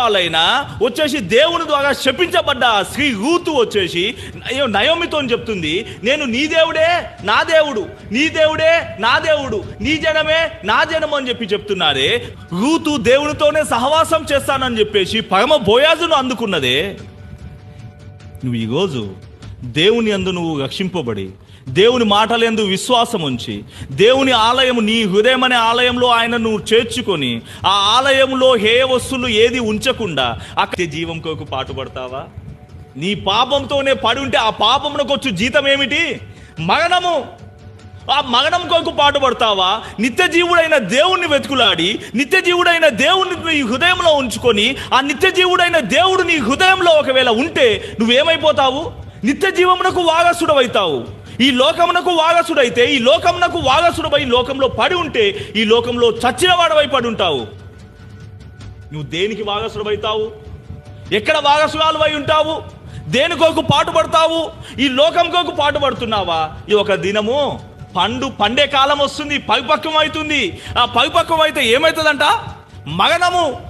మోయాబురాలైన వచ్చేసి దేవుని ద్వారా శపించబడ్డ స్త్రీ రూతు వచ్చేసి నయోమితో చెప్తుంది నేను నీ దేవుడే నా దేవుడు నీ దేవుడే నా దేవుడు నీ జనమే నా జనము అని చెప్పి చెప్తున్నారే. రూతు దేవునితోనే సహవాసం చేస్తానని చెప్పేసి పరమ బోయాజును అందుకున్నదే. నువ్వు ఈరోజు దేవుని అందు నువ్వు రక్షింపబడి దేవుని మాటలందు విశ్వాసం ఉంచి దేవుని ఆలయం నీ హృదయం అనే ఆలయంలో ఆయన నువ్వు చేర్చుకొని ఆ ఆలయంలో ఏ వస్తువులు ఏది ఉంచకుండా అక్కడ జీవం కొరకు పాటుపడతావా? నీ పాపంతోనే పడి ఉంటే ఆ పాపమునకు వచ్చు జీతం ఏమిటి? మగనము ఆ మగనం కొరకు పాటుపడతావా? నిత్య జీవుడైన దేవుణ్ణి వెతుకులాడి నిత్య జీవుడైన దేవుణ్ణి నీ హృదయంలో ఉంచుకొని ఆ నిత్య జీవుడైన దేవుడు నీ హృదయంలో ఒకవేళ ఉంటే నువ్వేమైపోతావు? నిత్య జీవమునకు అవుతావు ఈ లోకమునకు వాగసుడైతే ఈ లోకమునకు వారసుడవై లోకంలో పడి ఉంటే ఈ లోకంలో చచ్చిన వాడవై పడి ఉంటావు. నువ్వు దేనికి వారసుడవైతావు? ఎక్కడ వాగసురాలు అయి ఉంటావు దేనికోకు పాటుపడతావు? ఈ లోకం పాటుపడుతున్నావా? ఈ ఒక దినము పండు పండే కాలం వస్తుంది పరిపక్వం అవుతుంది. ఆ పరిపక్వం అయితే ఏమవుతుందంట మగనము